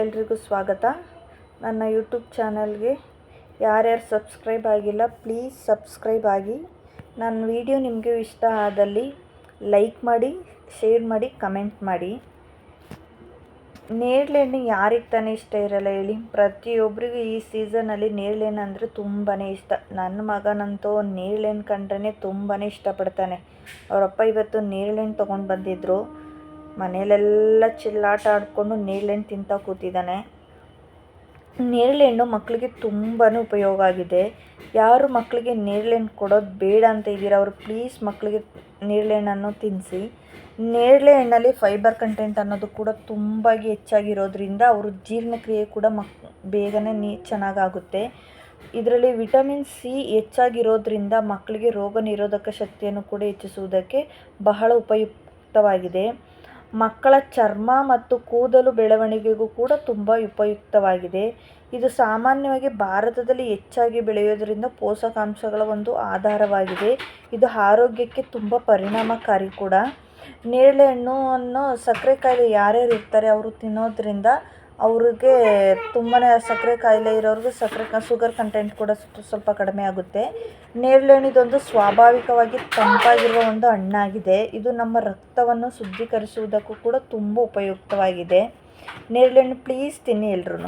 ಎಲ್ರಿಗೂ ಸ್ವಾಗತ. ನನ್ನ ಯೂಟ್ಯೂಬ್ ಚಾನಲ್ಗೆ ಯಾರ್ಯಾರು ಸಬ್ಸ್ಕ್ರೈಬ್ ಆಗಿಲ್ಲ, ಪ್ಲೀಸ್ ಸಬ್ಸ್ಕ್ರೈಬ್ ಆಗಿ. ನನ್ನ ವಿಡಿಯೋ ನಿಮಗೆ ಇಷ್ಟ ಆದಲ್ಲಿ ಲೈಕ್ ಮಾಡಿ, ಶೇರ್ ಮಾಡಿ, ಕಮೆಂಟ್ ಮಾಡಿ. ನೇರಳೆಹಣ್ಣು ಯಾರಿಗೆ ತಾನೇ ಇಷ್ಟ ಇರಲ್ಲ ಹೇಳಿ. ಪ್ರತಿಯೊಬ್ಬರಿಗೂ ಈ ಸೀಸನಲ್ಲಿ ನೇರಳೆಹಣ್ಣು ಅಂದರೆ ತುಂಬಾ ಇಷ್ಟ. ನನ್ನ ಮಗನಂತೂ ನೇರಳೆಹಣ್ಣು ಕಂಡ್ರೆ ತುಂಬಾ ಇಷ್ಟಪಡ್ತಾನೆ. ಅವರಪ್ಪ ಇವತ್ತು ನೇರಳೆಹಣ್ಣು ತೊಗೊಂಡು ಬಂದಿದ್ದರು ಮನೇಲೆಲ್ಲ ಚಿಲ್ಲಾಟ ಆಡಿಕೊಂಡು ನೇರಳೆಹಣ್ಣು ತಿಂತಾ ಕೂತಿದ್ದಾನೆ. ನೇರಳೆಹಣ್ಣು ಮಕ್ಕಳಿಗೆ ತುಂಬಾ ಉಪಯೋಗ ಆಗಿದೆ. ಯಾರು ಮಕ್ಕಳಿಗೆ ನೇರಳೆಹಣ್ಣು ಕೊಡೋದು ಬೇಡ ಅಂತ ಇದ್ದೀರಾ ಅವರು ಪ್ಲೀಸ್ ಮಕ್ಕಳಿಗೆ ನೇರಳೆಹಣ್ಣನ್ನು ತಿನ್ನಿಸಿ ನೇರಳೆ ಹಣ್ಣಲ್ಲಿ ಫೈಬರ್ ಕಂಟೆಂಟ್ ಅನ್ನೋದು ಕೂಡ ತುಂಬ ಹೆಚ್ಚಾಗಿರೋದ್ರಿಂದ ಅವರು ಜೀರ್ಣಕ್ರಿಯೆ ಕೂಡ ಮಕ್, ಬೇಗನೆ ನೀ, ಚೆನ್ನಾಗಾಗುತ್ತೆ. ಇದರಲ್ಲಿ ವಿಟಮಿನ್ ಸಿ ಹೆಚ್ಚಾಗಿರೋದ್ರಿಂದ ಮಕ್ಕಳಿಗೆ ರೋಗ ನಿರೋಧಕ ಶಕ್ತಿಯನ್ನು ಕೂಡ ಹೆಚ್ಚಿಸುವುದಕ್ಕೆ ಬಹಳ ಉಪಯುಕ್ತವಾಗಿದೆ. ಮಕ್ಕಳ ಚರ್ಮ ಮತ್ತು ಕೂದಲು ಬೆಳವಣಿಗೆಗೂ ಕೂಡ ತುಂಬ ಉಪಯುಕ್ತವಾಗಿದೆ. ಇದು ಸಾಮಾನ್ಯವಾಗಿ ಭಾರತದಲ್ಲಿ ಹೆಚ್ಚಾಗಿ ಬೆಳೆಯೋದರಿಂದ ಪೋಷಕಾಂಶಗಳ ಒಂದು ಆಧಾರವಾಗಿದೆ. ಇದು ಆರೋಗ್ಯಕ್ಕೆ ತುಂಬ ಪರಿಣಾಮಕಾರಿ ಕೂಡ. ನೇರಳೆ ಹಣ್ಣನ್ನು ಸಕ್ಕರೆ ಕಾಯಿಲೆ ಯಾರ್ಯಾರು ಇರ್ತಾರೆ, ಅವರು ತಿನ್ನೋದ್ರಿಂದ ಅವ್ರಿಗೆ ತುಂಬಾ ಸಕ್ಕರೆ ಕಾಯಿಲೆ ಇರೋರ್ಗೂ ಸಕ್ಕರೆ ಶುಗರ್ ಕಂಟೆಂಟ್ ಕೂಡ ಸ್ವಲ್ಪ ಕಡಿಮೆ ಆಗುತ್ತೆ. ನೇರಳೆಣ್ಣಿದೊಂದು ಸ್ವಾಭಾವಿಕವಾಗಿ ತಂಪಾಗಿರುವ ಒಂದು ಹಣ್ಣಾಗಿದೆ. ಇದು ನಮ್ಮ ರಕ್ತವನ್ನು ಶುದ್ಧೀಕರಿಸುವುದಕ್ಕೂ ಕೂಡ ತುಂಬ ಉಪಯುಕ್ತವಾಗಿದೆ. ನೇರಳೆಹಣ್ಣು ಪ್ಲೀಸ್ ತಿನ್ನಿ ಎಲ್ರೂ